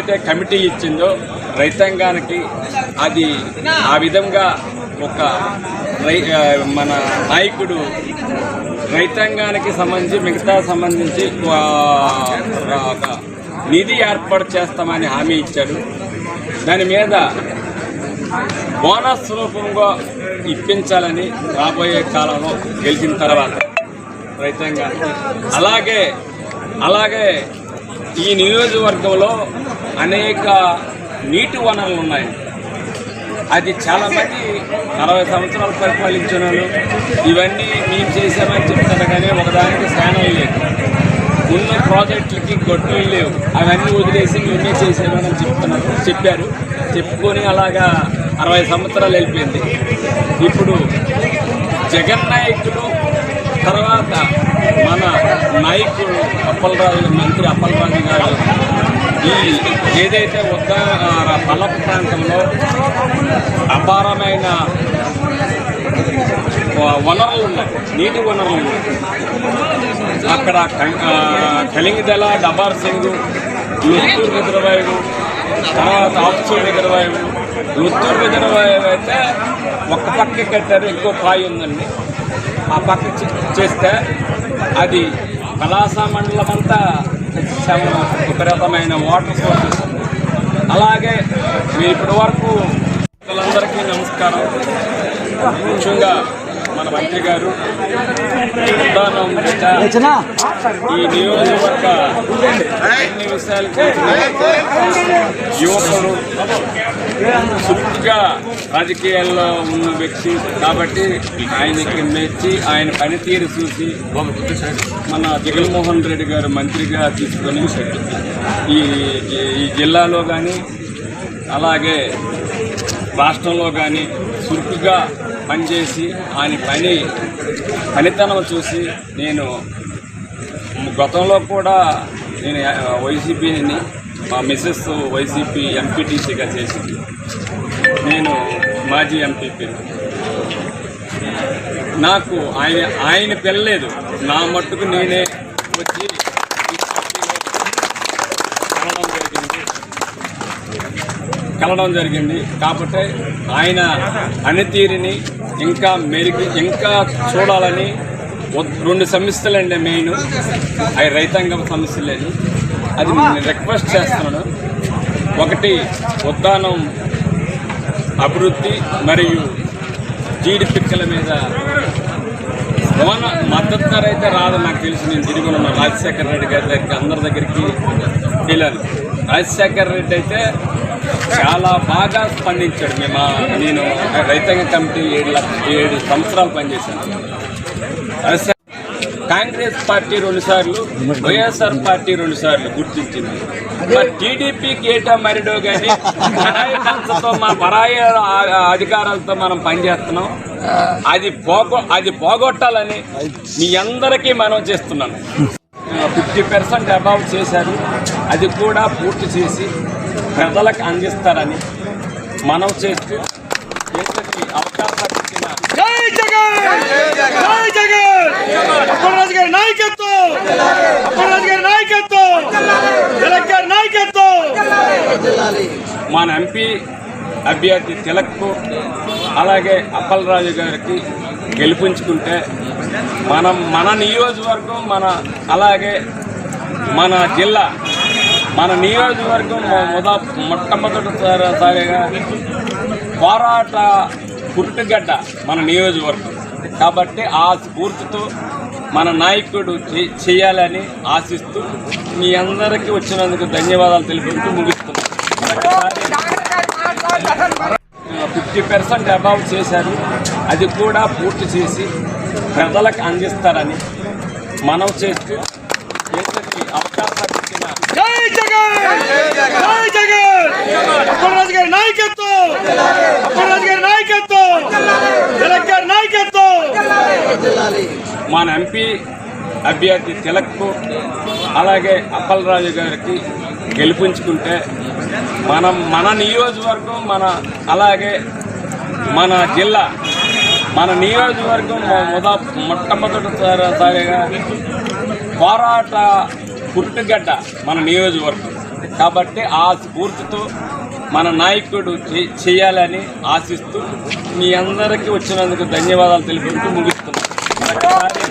ఏదైతే కమిటీ ఇచ్చిందో రైతాంగానికి అది ఆ విధంగా ఒక రై మన నాయకుడు రైతాంగానికి సంబంధించి మిగతా సంబంధించి ఒక నిధి ఏర్పాటు చేస్తామని హామీ ఇచ్చాడు దాని మీద బోనస్ రూపంగా ఇప్పించాలని రాబోయే కాలంలో గెలిచిన తర్వాత రైతాంగానికి. అలాగే అలాగే ఈ నియోజకవర్గంలో అనేక నీటి వనరులు ఉన్నాయి. అది చాలామంది నలభై అరవై సంవత్సరాలు పరిపాలించిన వాళ్ళు ఇవన్నీ మేము చేసామని చెప్తారు కానీ ఒకదానికి శానం లేదు ఉన్న ప్రాజెక్టులకి గొడ్డలు లేవు. అవన్నీ వదిలేసి మేమే చేసామని చెప్తున్నారు. చెప్పారు. చెప్పుకొని అలాగా అరవై సంవత్సరాలు వెళ్ళిపోయింది. ఇప్పుడు జగన్ నాయకుడు తర్వాత మన నాయకుడు అప్పలరాజు మంత్రి అప్పలరాజు గారు ఏదైతే ఉద్ద పల్లపు ప్రాంతంలో అపారమైన వనరులు ఉన్నాయి నీటి వనరులు ఉన్నాయి. అక్కడ కం- డబార్ సింగ్ లుత్తూరు రిజర్వాయరు తర్వాత ఆప్చూర్ రిజర్వాయరు లుత్తూరు రిజర్వాయర్ అయితే ఒక్క పక్క కట్టారు ఇంకో కాయ ఉందండి. ఆ పక్క చేస్తే అది కళాస మండలం అంతా విపరీతమైన వాటర్ సోర్సెస్. అలాగే మీరు ఇప్పటి వరకు నమస్కారం. ముఖ్యంగా మన మంత్రి గారు ఈ నియోజకవర్గ అన్ని విషయాలు తెలిసిన యువకుడు చురుకుగా రాజకీయాల్లో ఉన్న వ్యక్తి కాబట్టి ఆయనకి మెచ్చి ఆయన పనితీరు చూసి మన జగన్మోహన్ రెడ్డి గారు మంత్రిగా తీసుకొని ఈ ఈ జిల్లాలో కానీ అలాగే రాష్ట్రంలో కానీ చురుకుగా పనిచేసి ఆయన పని పనితనం చూసి నేను గతంలో కూడా నేను వైసీపీని మా మిస్సెస్ వైసీపీ ఎంపీటీసీగా చేసింది నేను మాజీ ఎంపీపీ నాకు ఆయన ఆయన పెళ్ళలేదు నా మట్టుకు నేనే వచ్చి ఈ పార్టీలో కలవడం జరిగింది కలవడం జరిగింది. కాబట్టి ఆయన పనితీరుని ఇంకా మెరుగు ఇంకా చూడాలని రెండు రెండు సమస్యలండి మెయిన్. అవి రైతాంగం సమస్యలేదు అది నేను రిక్వెస్ట్ చేస్తున్నాను. ఒకటి ఉద్దానం అభివృద్ధి మరియు జీడి పిక్కల మీద ఓన మద్దతు ధర అయితే రాదు నాకు తెలిసి. నేను తిరిగి ఉన్న రాజశేఖర రెడ్డి గారి దగ్గరికి అందరి దగ్గరికి వెళ్ళాను. రాజశేఖర రెడ్డి అయితే చాలా బాగా స్పందించాడు మేము నేను రైతాంగ కమిటీ ఏడు లక్ష ఏడు సంవత్సరాలు పనిచేశాను. కాంగ్రెస్ పార్టీ రెండు సార్లు వైఎస్ఆర్ పార్టీ రెండు సార్లు గుర్తించింది. మరి టీడీపీకి ఏటా మరిడో కానీ పరాయి మా పరాయ అధికారాలతో మనం పనిచేస్తున్నాం. అది పోగొ అది పోగొట్టాలని మీ అందరికీ మనం చేస్తున్నాను. ఫిఫ్టీ పర్సెంట్ అబౌవ్ చేశారు. అది కూడా పూర్తి చేసి ప్రజలకు అందిస్తారని మనం చేస్తూ కేంద్రకి అవకాశాలు ఇచ్చిన జై జగన్! జై జగన్! అప్పలరాజు గారి నాయకత్వం! అప్పలరాజు గారి నాయకత్వం! తిలక్ గారి నాయకత్వం! మన ఎంపీ అభ్యర్థి తిలక్కు అలాగే అప్పలరాజు గారికి గెలిపించుకుంటే మనం మన నియోజకవర్గం మన అలాగే మన జిల్లా మన నియోజకవర్గం మొద మొట్టమొదటిసారిగా పోరాట పుట్టుగడ్డ మన నియోజకవర్గం. కాబట్టి ఆ స్ఫూర్తితో మన నాయకుడు చేయాలని ఆశిస్తూ మీ అందరికీ వచ్చినందుకు ధన్యవాదాలు తెలుపుతూ ముగిస్తున్నాను ఫిఫ్టీ పర్సెంట్ అబౌవ్ చేశారు. అది కూడా పూర్తి చేసి ప్రజలకు అందిస్తారని మనం చేస్తూ కేంద్రకి అవకాశాలు ఇచ్చిన జై జగన్ జై జగన్ అప్పలరాజు గారి నాయకత్వం అప్పలరాజు గారి నాయకత్వం తిలక్ గారి నాయకత్వం మన ఎంపీ అభ్యర్థి తిలక్కు అలాగే అప్పలరాజు గారికి గెలిపించుకుంటే మనం మన నియోజకవర్గం మన అలాగే మన జిల్లా మన నియోజకవర్గం మొ- మొద మొట్టమొదటిసారిగా పోరాట పుట్టుగడ్డ మన నియోజకవర్గం. కాబట్టి ఆ స్ఫూర్తితో మన నాయకుడు చే- చేయాలని ఆశిస్తూ మీ అందరికీ వచ్చినందుకు ధన్యవాదాలు తెలుపుతూ ముగిస్తున్నాను